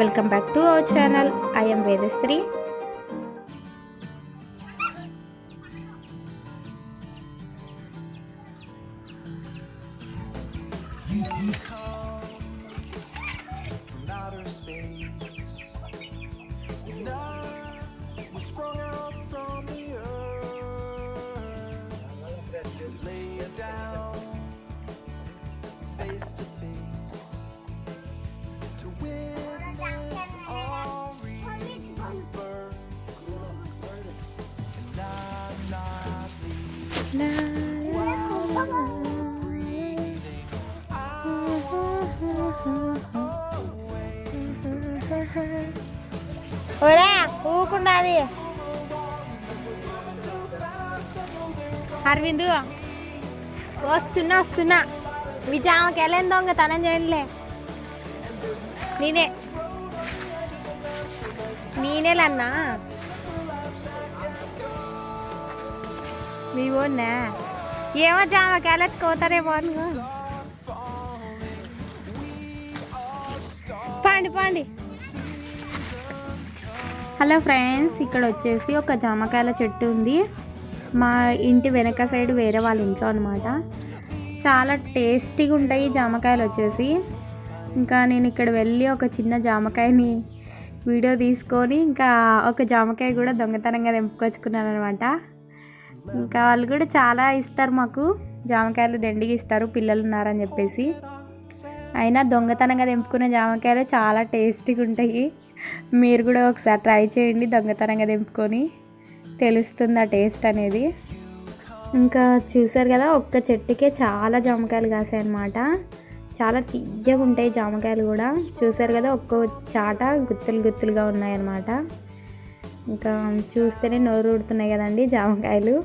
Welcome back to our channel I'm Vedashree from outer space. Love was sprung out from the earth. Lay it down, face to face, ఊకున్నది Arvind వస్తున్నా వస్తున్నా. మీ జామకి వెళ్ళేం దొంగ తనం చేయండిలే నేనే. నేనేలన్నా. మీ ఓన్నా ఏమో జామకి వెళ్ళెత్తుకోతారేమో అనుకో పండి పండి. హలో ఫ్రెండ్స్ ఇక్కడ వచ్చేసి ఒక జామకాయల చెట్టు ఉంది. మా ఇంటి వెనక సైడ్ వేరే వాళ్ళ ఇంట్లో అనమాట చాలా టేస్టీగా ఉంటాయి జామకాయలు వచ్చేసి. ఇంకా నేను ఇక్కడ వెళ్ళి ఒక చిన్న జామకాయని వీడియో తీసుకొని ఇంకా ఒక జామకాయ కూడా దొంగతనంగా తెంపుకొచ్చుకున్నాను అనమాట ఇంకా వాళ్ళు కూడా చాలా ఇస్తారు మాకు. జామకాయలు దండిగా ఇస్తారు పిల్లలు ఉన్నారని చెప్పేసి. అయినా దొంగతనంగా తెంపుకున్న జామకాయలు చాలా టేస్టీగా ఉంటాయి. మీరు కూడా ఒకసారి ట్రై చేయండి దొంగతనంగా దింపుకొని తెలుస్తుంది ఆ టేస్ట్ అనేది? ఇంకా చూసారు కదా ఒక్క చెట్టుకే చాలా జామకాయలు కాసాయి అనమాట చాలా తీయగా ఉంటాయి జామకాయలు కూడా. చూసారు కదా ఒక్కో చాట గుత్తులు గుత్తులుగా ఉన్నాయన్నమాట. ఇంకా చూస్తేనే నోరు ఊడుతున్నాయి కదండి జామకాయలు.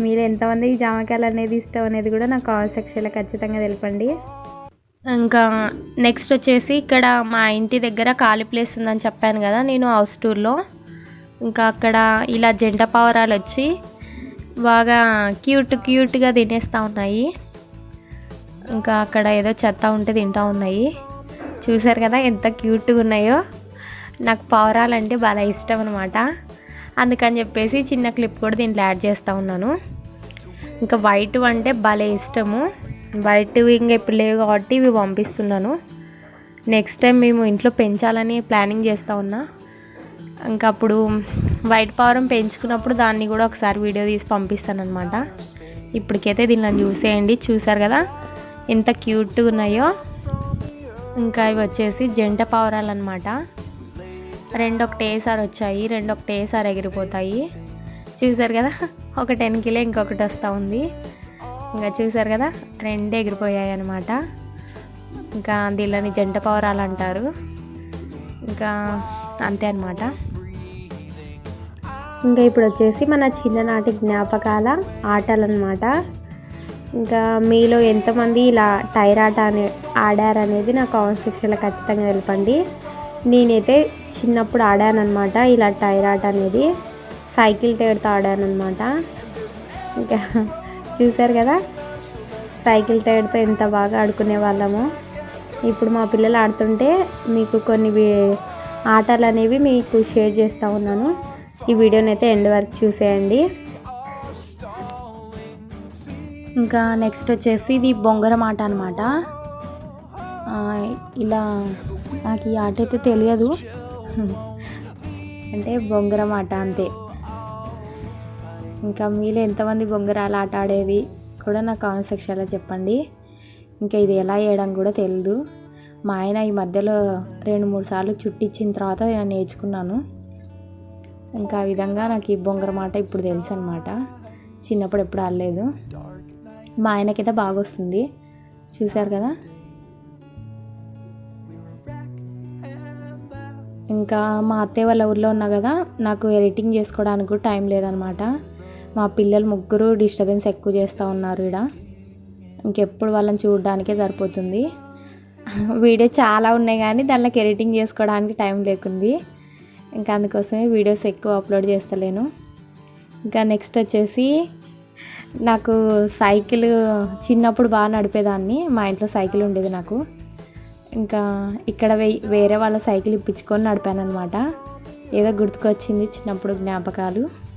మీరు ఎంతమందికి జామకాయలు అనేది ఇష్టం అనేది కూడా నాకు కామెంట్ సెక్షన్లో ఖచ్చితంగా తెలపండి. ఇంకా నెక్స్ట్ వచ్చేసి ఇక్కడ మా ఇంటి దగ్గర ఖాళీ ప్లేస్ ఉందని చెప్పాను కదా నేను హౌస్ టూర్లో ఇంకా అక్కడ ఇలా జంట పావురాలు వచ్చి బాగా క్యూట్ క్యూట్గా తినేస్తూ ఉన్నాయి. ఇంకా అక్కడ ఏదో చెత్త ఉంటే తింటూ ఉన్నాయి. చూసారు కదా ఎంత క్యూట్గా ఉన్నాయో. నాకు పావురాలంటే బాగా ఇష్టం అనమాట అందుకని చెప్పేసి చిన్న క్లిప్ కూడా దీంట్లో యాడ్ చేస్తూ ఉన్నాను. ఇంకా వైట్ అంటే భలే ఇష్టము. వైట్ ఇంకా ఇప్పుడు లేవు కాబట్టి ఇవి పంపిస్తున్నాను. నెక్స్ట్ టైం మేము ఇంట్లో పెంచాలని ప్లానింగ్ చేస్తూ ఉన్నా. ఇంకా అప్పుడు వైట్ పావురం పెంచుకున్నప్పుడు దాన్ని కూడా ఒకసారి వీడియో తీసి పంపిస్తానమాట ఇప్పటికైతే దీన్ని చూసేయండి. చూసారు కదా? ఎంత క్యూట్గా ఉన్నాయో. ఇంకా ఇవి వచ్చేసి జంట పావురాలు అనమాట రెండు ఒకటేసారి వచ్చాయి రెండు ఒకటేసారి ఎగిరిపోతాయి. చూసారు కదా? ఒక టెన్ కిలో ఇంకొకటి వస్తూ ఉంది. ఇంకా చూసారు కదా రెండు ఎగిరిపోయాయి అనమాట ఇంకా దీనిని జంట పవరాలు అంటారు. ఇంకా అంతే అనమాట ఇంకా ఇప్పుడు వచ్చేసి మన చిన్ననాటి జ్ఞాపకాల ఆటలు అనమాట ఇంకా మీలో ఎంతమంది ఇలా టైర్ ఆట అనే ఆడారనేది నా కామెంట్ సెక్షన్లో ఖచ్చితంగా తెలపండి. నేనైతే చిన్నప్పుడు ఆడానన్నమాట ఇలా టైర్ ఆట అనేది. సైకిల్ టైర్తో ఆడాను అనమాట ఇంకా చూశారు కదా? సైకిల్ టైర్తో ఎంత బాగా ఆడుకునే వాళ్ళము. ఇప్పుడు మా పిల్లలు ఆడుతుంటే మీకు కొన్ని ఆటలు అనేవి మీకు షేర్ చేస్తూ ఉన్నాను. ఈ వీడియోని అయితే ఎండ్ వరకు చూసేయండి. ఇంకా నెక్స్ట్ వచ్చేసి ఇది బొంగరం ఆట అనమాట ఇలా నాకు ఈ ఆట అయితే తెలియదు. అంటే బొంగరం ఆట అంతే. ఇంకా మీలో ఎంతమంది బొంగరాలు ఆట ఆడేది కూడా నా కామెంట్ సెక్షన్లో చెప్పండి. ఇంకా ఇది ఎలా వేయడం కూడా తెలియదు మా ఆయన ఈ మధ్యలో రెండు మూడు సార్లు చుట్టిచ్చిన తర్వాత నేను నేర్చుకున్నాను. ఇంకా ఆ విధంగా నాకు ఈ బొంగర మాట ఇప్పుడు తెలుసు అనమాట చిన్నప్పుడు ఎప్పుడు ఆడలేదు. మా ఆయనకైతే బాగా వస్తుంది. చూశారు కదా? ఇంకా మా అత్తయ్య వాళ్ళ ఊర్లో ఉన్నా కదా నాకు ఎడిటింగ్ చేసుకోవడానికి టైం లేదనమాట మా పిల్లలు ముగ్గురు డిస్టర్బెన్స్ ఎక్కువ చేస్తూ ఉన్నారు ఇక్కడ ఇంకెప్పుడు వాళ్ళని చూడడానికే సరిపోతుంది. వీడియో చాలా ఉన్నాయి కానీ దానిలోకి ఎడిటింగ్ చేసుకోవడానికి టైం లేకుంది. ఇంకా అందుకోసమే వీడియోస్ ఎక్కువ అప్లోడ్ చేస్తలేను. ఇంకా నెక్స్ట్ వచ్చేసి నాకు సైకిల్ చిన్నప్పుడు బాగా నడిపేదాన్ని. మా ఇంట్లో సైకిల్ ఉండేది నాకు. ఇంకా ఇక్కడ వే- వేరే వాళ్ళ సైకిల్ ఇప్పించుకొని నడిపాను అనమాట ఏదో గుర్తుకొచ్చింది చిన్నప్పుడు జ్ఞాపకాలు.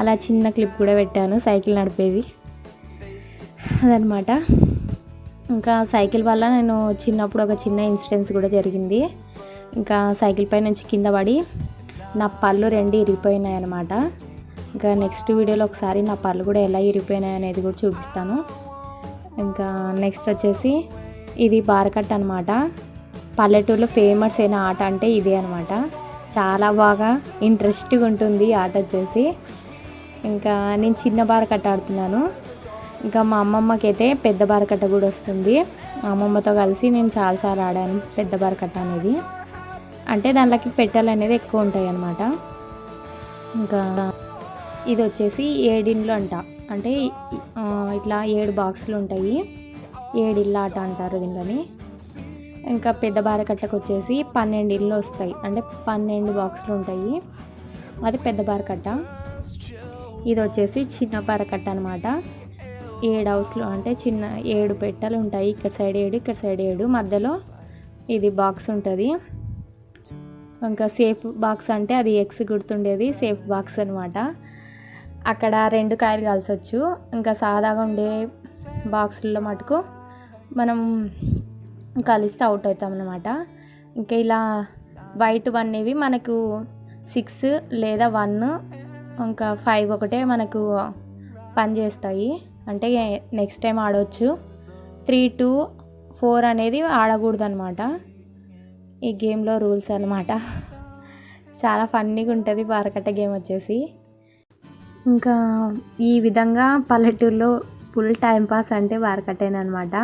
అలా చిన్న క్లిప్ కూడా పెట్టాను సైకిల్ నడిపేది. అదనమాట ఇంకా సైకిల్ వల్ల నేను చిన్నప్పుడు ఒక చిన్న ఇన్సిడెన్స్ కూడా జరిగింది. ఇంకా సైకిల్ పై నుంచి కింద పడి నా పళ్ళు రెండు ఇరిగిపోయినాయి అనమాట ఇంకా నెక్స్ట్ వీడియోలో ఒకసారి నా పళ్ళు కూడా ఎలా ఇరిగిపోయినాయి అనేది కూడా చూపిస్తాను. ఇంకా నెక్స్ట్ వచ్చేసి ఇది బారకట్ అనమాట పల్లెటూరులో ఫేమస్ అయిన ఆట అంటే ఇదే అనమాట చాలా బాగా ఇంట్రెస్ట్గా ఉంటుంది ఆట వచ్చేసి. ఇంకా నేను చిన్న బారకట్ట ఆడుతున్నాను. ఇంకా మా అమ్మమ్మకి అయితే పెద్ద బారకట్ట కూడా వస్తుంది. మా అమ్మమ్మతో కలిసి నేను చాలాసార్లు ఆడాను పెద్ద బారకట్ట అనేది. అంటే దాంట్లోకి పెట్టెలు అనేది ఎక్కువ ఉంటాయి అన్నమాట. ఇంకా ఇది వచ్చేసి ఏడిండ్లు అంట. అంటే ఇట్లా ఏడు బాక్సులు ఉంటాయి. ఏడిళ్ళ ఆట అంటారు దీనిలోని. ఇంకా పెద్ద బారకట్టకు వచ్చేసి పన్నెండు ఇళ్ళు వస్తాయి. అంటే పన్నెండు బాక్సులు ఉంటాయి. అది పెద్ద బారకట్ట. ఇది వచ్చేసి చిన్న పరకట్ట అనమాట ఏడు హౌస్లు అంటే చిన్న ఏడు పెట్టెలు ఉంటాయి. ఇక్కడ సైడ్ ఏడు ఇక్కడ సైడ్ ఏడు. మధ్యలో ఇది బాక్స్ ఉంటుంది. ఇంకా సేఫ్ బాక్స్ అంటే అది ఎక్స్ గుర్తుండేది. సేఫ్ బాక్స్ అనమాట అక్కడ రెండు కాయలు కలిసొచ్చు ఇంకా సాదాగా ఉండే బాక్సుల్లో మటుకు మనం కలిస్తే అవుట్ అవుతాం అనమాట ఇంకా ఇలా వైట్ అనేవి మనకు సిక్స్ లేదా వన్ ఇంకా ఫైవ్ ఒకటే మనకు పని చేస్తాయి. అంటే నెక్స్ట్ టైం ఆడవచ్చు త్రీ టూ ఫోర్ అనేది ఆడకూడదు అనమాట ఈ గేమ్లో రూల్స్ అనమాట చాలా ఫన్నీగా ఉంటుంది బారకట్ట గేమ్ వచ్చేసి. ఇంకా ఈ విధంగా పల్లెటూరులో ఫుల్ టైంపాస్ అంటే బారకట్టేనమాట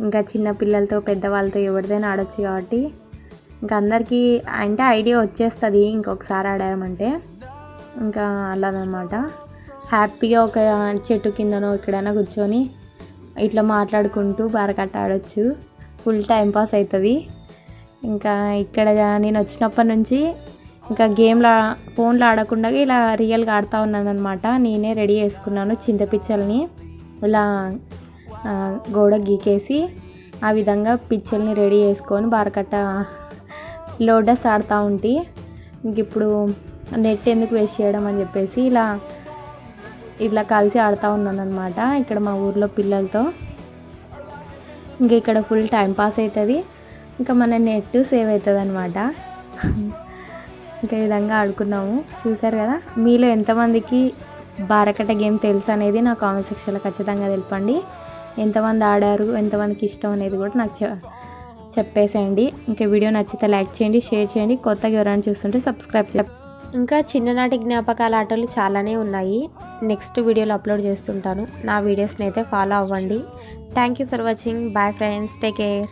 ఇంకా చిన్న పిల్లలతో పెద్దవాళ్ళతో ఎవరిదైనా ఆడొచ్చు కాబట్టి. ఇంకా అందరికీ అంటే ఐడియా వచ్చేస్తుంది ఇంకొకసారి ఆడామంటే. ఇంకా అలానమాట హ్యాపీగా ఒక చెట్టు కిందనో ఎక్కడైనా కూర్చొని ఇట్లా మాట్లాడుకుంటూ బారకట్ట ఆడొచ్చు. ఫుల్ టైం పాస్ అవుతుంది ఇంకా ఇక్కడ నేను వచ్చినప్పటి నుంచి ఇంకా గేమ్లో ఫోన్లో ఆడకుండా ఇలా రియల్గా ఆడుతూ ఉన్నాను అనమాట నేనే రెడీ చేసుకున్నాను చింతపిచ్చల్ని ఇలా గోడ గీకేసి ఆ విధంగా పిచ్చల్ని రెడీ చేసుకొని బారకట్ట లోడస్ ఆడుతూ ఉంటే. ఇంక ఇప్పుడు నెట్ ఎందుకు వేస్ట్ చేయడం అని చెప్పేసి ఇలా ఇట్లా కలిసి ఆడుతూ ఉన్నాను అనమాట ఇక్కడ మా ఊర్లో పిల్లలతో. ఇంకా ఇక్కడ ఫుల్ టైం పాస్ అవుతుంది ఇంకా మన నెట్ సేవ్ అవుతుంది అనమాట ఇంకా ఈ విధంగా ఆడుకున్నాము. చూసారు కదా? మీలో ఎంతమందికి బారకట గేమ్ తెలుసు అనేది నా కామెంట్ సెక్షన్లో ఖచ్చితంగా తెలపండి. ఎంతమంది ఆడారు ఎంతమందికి ఇష్టం అనేది కూడా నాకు చె- చెప్పేసేయండి. ఇంకా వీడియో నచ్చితే లైక్ చేయండి షేర్ చేయండి. కొత్తగా ఎవరైనా చూస్తుంటే సబ్స్క్రైబ్ చేయండి ఇంకా చిన్ననాటి జ్ఞాపకాల ఆటలు చాలానే ఉన్నాయి. నెక్స్ట్ వీడియోలో అప్లోడ్ చేస్తుంటాను. నా వీడియోస్ని అయితే ఫాలో అవ్వండి. Thank you for watching bye friends take care